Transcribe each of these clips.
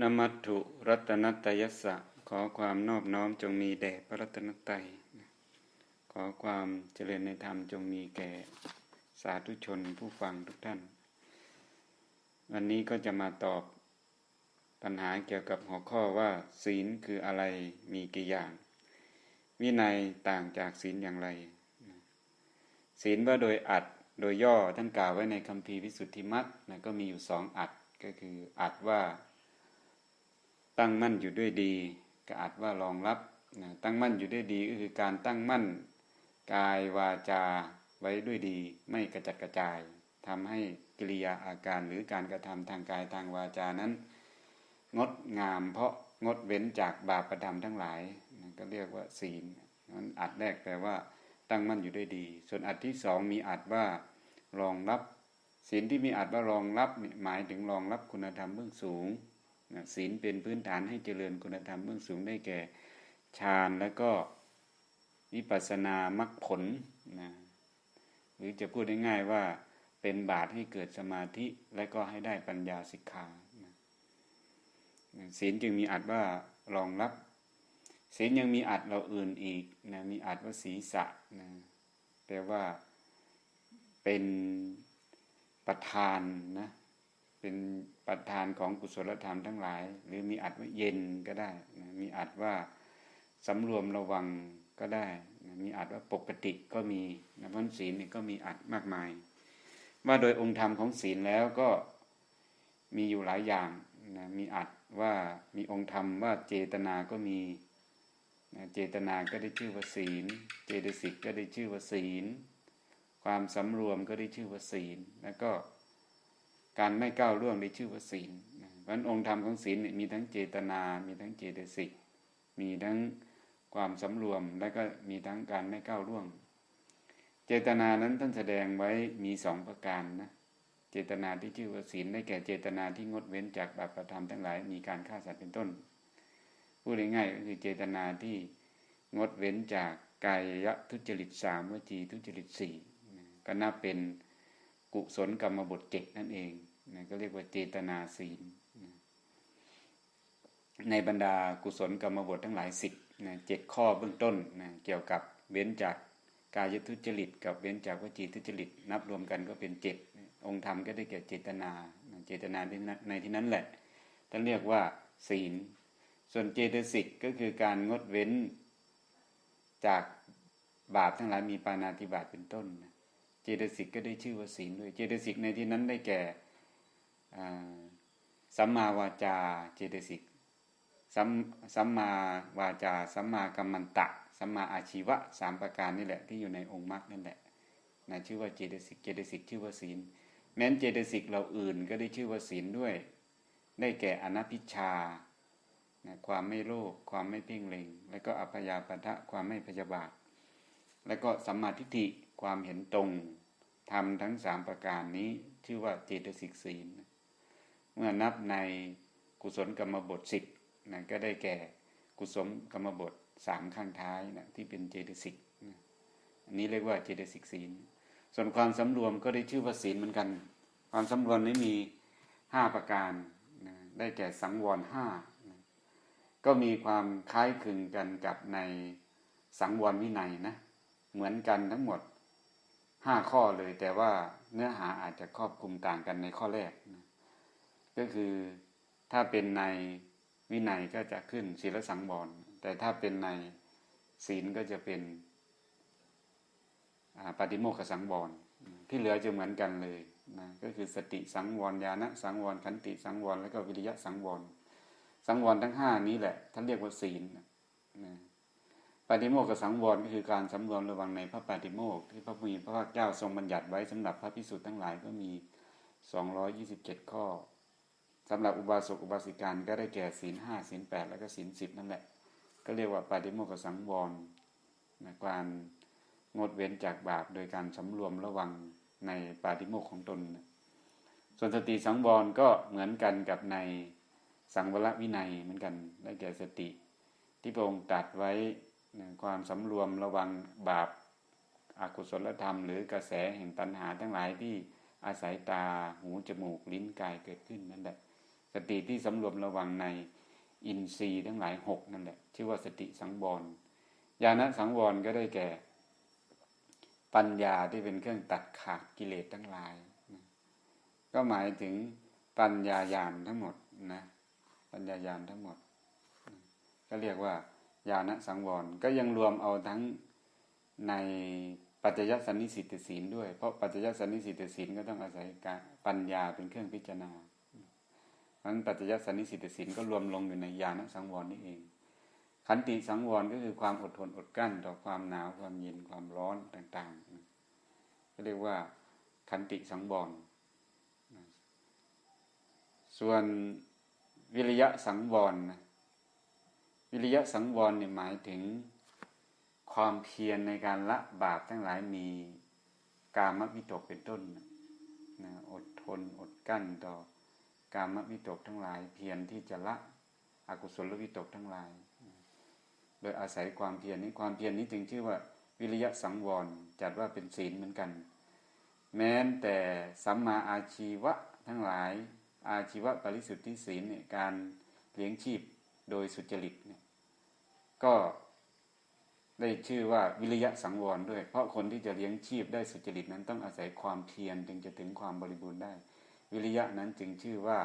นมัตถุรัตนตยสะ ขอความนอบน้อมจงมีแด่พระรัตนตรัย ขอความเจริญในธรรมจงมีแก่สาธุชนผู้ฟังทุกท่าน วันนี้ก็จะมาตอบปัญหาเกี่ยวกับหัวข้อว่า ศีลคืออะไรมีกี่อย่าง วินัยต่างจากศีลอย่างไร ศีลว่าโดยอัดโดยย่อท่านกล่าวไว้ในคำพีวิสุทธิมัตนะก็มีอยู่สองอัดก็คืออัดว่า ตั้งมั่นอยู่ด้วยดีก็อาจว่ารองรับนะตั้งมั่นอยู่ด้วยดีก็คือการตั้งมั่น กายวาจาไว้ด้วยดี ไม่กระจัดกระจายทำให้กิริยาอาการหรือการกระทำทางกายทางวาจานั้น งดงามเพราะงดเว้นจากบาปประทำทั้งหลายนะก็เรียกว่าศีลนั้นอัดแรกแปลว่า ตั้งมั่นอยู่ด้วยดี ส่วนอัดที่สองมีอัดว่ารองรับศีลที่มีอัดว่ารองรับหมายถึงรองรับคุณธรรมเบื้องสูง ศีลเป็นพื้นฐานให้เจริญคุณธรรมเบื้องสูงได้แก่ฌานแล้วก็วิปัสสนามรรคผลนะหรือจะพูดง่ายๆว่าเป็นบาตให้เกิดสมาธิและก็ให้ได้ปัญญาสิกขาศีลจึงมีอัดว่ารองรับศีลยังมีอัดเราอื่นอีกนะมีอัดว่าศีสะนะแปลว่าเป็นประธานนะ เป็นประธานของกุศลธรรมทั้งหลาย หรือมีอัดว่าเย็นก็ได้นะมีอัดว่าสำรวมระวังก็ได้นะมีอัดว่าปกติก็มีนะพันศีลนี่ก็มีอัดมากมาย ว่าโดยองค์ธรรมของศีลแล้วก็มีอยู่หลายอย่างนะมีอัดว่ามีองค์ธรรมว่าเจตนาก็มีนะเจตนาก็ได้ชื่อว่าศีล เจตสิกก็ได้ชื่อว่าศีล ความสำรวมก็ได้ชื่อว่าศีลแล้วก็ การไม่ก้าวล่วงในชื่อว่าศีลเพราะองค์ธรรมของศีลมีทั้งเจตนา มีทั้งเจตสิก มีทั้งความสำรวม และก็มีทั้งการไม่ก้าวล่วง เจตนานั้นท่านแสดงไว้มีสองประการนะ เจตนาที่ชื่อว่าศีลได้แก่เจตนาที่งดเว้นจากบาปธรรมทั้งหลาย มีการฆ่าสัตว์เป็นต้น พูดง่ายๆก็คือเจตนาที่งดเว้นจากกายทุจริตสามวจีทุจริตสี่ก็นับเป็นกุศลกรรมบทเจ็ดนั่นเอง นะก็เรียกว่าเจตนาศีลนะในบรรดากุศลกรรมบททั้งหลายสิบนะเจ็ดข้อเบื้องต้นนะเกี่ยวกับเว้นจากกายทุจริต กับเว้นจากวจีทุจริต นับรวมกันก็เป็นเจ็ดองค์ธรรมก็ได้แก่เจตนาเจตนาในที่นั้นแหละท่านเรียกว่าศีล ส่วนเจตสิกก็คือการงดเว้นจากบาปทั้งหลายมีปานาติบาตเป็นต้น เจตสิกก็ได้ชื่อว่าศีลด้วย เจตสิกในที่นั้นได้แก่ สัมมาวาจาเจตสิกสัมสัมมาวาจาสัมมากัมมันตะสัมมาอาชีวะสามประการนี่แหละที่อยู่ในองค์มรรคนั่นแหละนะชื่อว่าเจตสิกเจตสิกชื่อว่าศีล แม้นเจตสิกเราอื่นก็ได้ชื่อว่าศีลด้วย ได้แก่อนัพิชานะความไม่โลภความไม่เพ่งเล็ง และก็อัพยาปะทะความไม่พยาบาท และก็สัมมาทิฏฐิความเห็นตรงทำทั้งสามประการนี้ชื่อว่าเจตสิกศีล เมื่อนับในกุศลกรรมบทสิบนะก็ได้แก่กุศลกรรมบทสามข้างท้ายนะที่เป็นเจตสิกนะอันนี้เรียกว่าเจตสิกศีล ส่วนความสำรวมก็ได้ชื่อว่าศีลเหมือนกัน ความสำรวมนี้มีห้าประการนะได้แก่สังวรห้านะก็มีความคล้ายคลึงกันกับในสังวรวินัยนะเหมือนกันทั้งหมดห้าข้อเลยแต่ว่าเนื้อหาอาจจะครอบคลุมต่างกันในข้อแรกนะ ก็คือถ้าเป็นในวินัยก็จะขึ้นศีลสังวรแต่ถ้าเป็นในศีลก็จะเป็นปฏิโมกขสังวรที่เหลือจะเหมือนกันเลยนะก็คือสติสังวรญาณสังวรขันติสังวรแล้วก็วิริยะสังวรสังวรทั้งห้านี้แหละท่านเรียกว่าศีลนะปฏิโมกขสังวรก็คือการสำรวมระวังในพระปฏิโมกขที่พระพุทธพระเจ้าทรงบัญญัติไว้สำหรับพระพิสุทธ์ทั้งหลายก็มี227ข้อ สำหรับอุบาสกอุบาสิกาก็ได้แก่ศีลห้าศีลแปดแล้วก็ศีลสิบนั่นแหละ ก็เรียกว่าปาฏิโมกขสังวรนะการงดเว้นจากบาปโดยการสำรวมระวังในปาฏิโมกขของตน ส่วนสติสังวรก็เหมือนกันกับในสังวรวินัยเหมือนกันได้แก่สติ ที่พระองค์ตรัสไว้ความสำรวมระวังบาปอากุศลธรรมหรือกระแสแห่งตัณหาทั้งหลายที่อาศัยตาหูจมูกลิ้นกายเกิดขึ้นนั่นแหละ สติที่สำรวมระวังในอินทรีย์ทั้งหลายหกนั่นแหละ ชื่อว่าสติสังวรญาณสังวรก็ได้แก่ ปัญญาที่เป็นเครื่องตัดขาดกิเลสทั้งหลายนะก็หมายถึงปัญญาญาณทั้งหมดนะ ปัญญาญาณทั้งหมดนะก็เรียกว่าญาณสังวรก็ยังรวมเอาทั้งในปัจจยสันนิสิตศีลด้วย เพราะปัจจยสันนิสิตศีลก็ต้องอาศัยการปัญญาเป็นเครื่องพิจารณาั้นปัจจยสันนิสิตศีลก็รวมลงอยู่ในญาณสังวรนี่เอง ขันติสังวรก็คือความอดทนอดกลั้น ต่อความหนาวความเย็นความร้อนต่างๆก็เรียกว่าขันติสังวรส่วนวิริยะสังวรนะวิริยะสังวรเนี่ยหมายถึงความเพียรในการละบาปทั้งหลายมีกามวิตกเป็นต้นนะอดทนอดกั้นต่อ กามวิตกทั้งหลาย เพียรที่จะละอกุศลวิตกทั้งหลาย โดยอาศัยความเพียรนี้ความเพียรนี้จึงชื่อว่า วิริยะสังวร จัดว่าเป็นศีลเหมือนกัน แม้แต่สัมมาอาชีวะทั้งหลาย อาชีวะปริสุทธิศีลเนี่ยการเลี้ยงชีพโดยสุจริตเนี่ยก็ได้ชื่อว่าวิริยะสังวรด้วย เพราะคนที่จะเลี้ยงชีพได้สุจริตนั้นต้องอาศัยความเพียรจึงจะถึงความบริบูรณ์ได้ วิริยะนั้นจึงชื่อว่า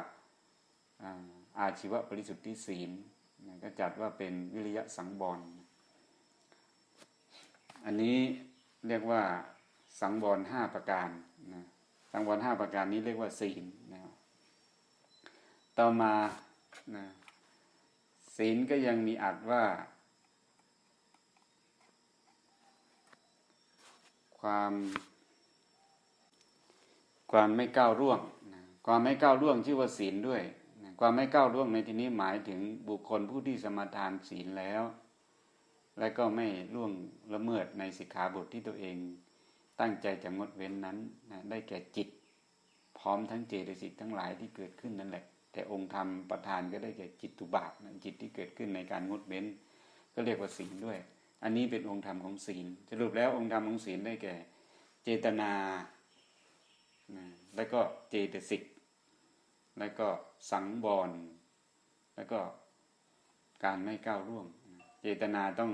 อาชีวะปริสุทธิศีลก็จัดว่าเป็นวิริยะสังวรอันนี้เรียกว่าสังวรห้าประการนะสังวรห้าประการนี้เรียกว่าศีลนะต่อมานะศีลก็ยังมีอัดว่า ความ ความไม่ก้าวร่วง ความไม่ก้าวร่วงชื่อว่าศีลด้วย ความไม่ก้าวร่วงในที่นี้หมายถึงบุคคลผู้ที่สมาทานศีลแล้ว และก็ไม่ล่วงละเมิดในสิกขาบทที่ตัวเอง ตั้งใจจะงดเว้นนั้นนะได้แก่จิต พร้อมทั้งเจตสิกทั้งหลายที่เกิดขึ้นนั่นแหละ แต่องค์ธรรมประธานก็ได้แก่จิตตุบาทนะจิตที่เกิดขึ้นในการงดเว้น ก็เรียกว่าศีลด้วย อันนี้เป็นองค์ธรรมของศีลสรุปแล้วองค์ธรรมของศีลได้แก่ เจตนานะแล้วก็เจตสิก แล้วก็สังบรแล้วก็การไม่ก้าวร่วง เจตนาต้อง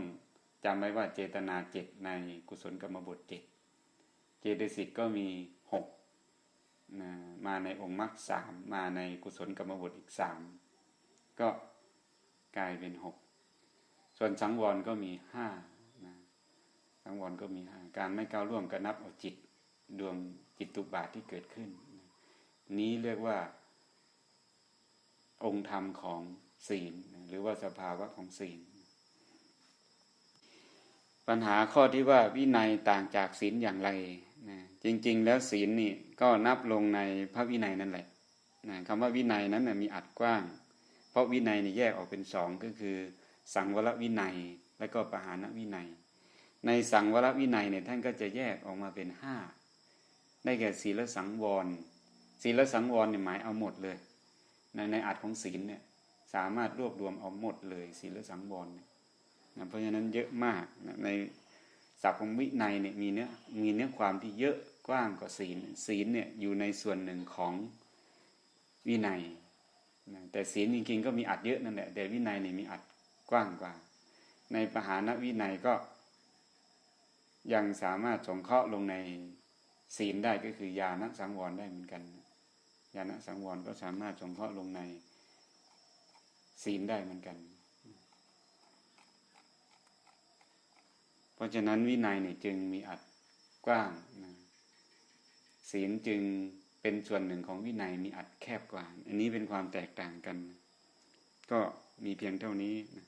จำไว้ว่าเจตนาเจ็ดในกุศลกรรมบทเจ็ดเจตสิกก็มีหกนะมาในองค์มรรคสามมาในกุศลกรรมบทอีกสามก็กลายเป็นหกส่วนสังวรก็มีห้านะสังวรก็มีห้าการไม่ก้าวร่วงก็นับเอาจิตดวงจิตตุบาทที่เกิดขึ้น นี้เรียกว่า องค์ธรรมของศีล หรือว่าสภาวะของศีล ปัญหาข้อที่ว่าวินัยต่างจากศีลอย่างไรนะจริง ๆ แล้วศีลนี่ก็นับลงในพระวินัยนั่นแหละนะคำว่าวินัยนั้นนะมีอัดกว้าง เพราะวินัยนี่แยกออกเป็นสองก็คือ สังวรวินัยและก็ปหานวินัย ในสังวรวินัยเนี่ยท่านก็จะแยกออกมาเป็นห้าได้แก่ศีลสังวรศีลสังวรเนี่ยหมายเอาหมดเลย ในในอัดของศีลเนี่ยสามารถรวบรวมเอาหมดเลยศีลสังวรเนี่ยนะเพราะฉะนั้นเยอะมากนะในศัพท์ของวินัยเนี่ยมีเนื้อมีเนื้อความที่เยอะกว้างกว่าศีลศีลเนี่ยอยู่ในส่วนหนึ่งของวินัยนะแต่ศีลจริงๆก็มีอัดเยอะนั่นแหละแต่วินัยเนี่ยมีอัดกว้างกว่า ในปหานวินัยก็ ยังสามารถสงเคราะห์ลงในศีลได้ก็คือญาณสังวรได้เหมือนกัน ญาณสังวรก็สามารถสงเคราะห์ลงในศีลได้เหมือนกัน เพราะฉะนั้นวินัยเนี่ยจึงมีอัดกว้างนะศีลจึงเป็นส่วนหนึ่งของวินัยมีอัดแคบกว่า อันนี้เป็นความแตกต่างกัน ก็มีเพียงเท่านี้นะ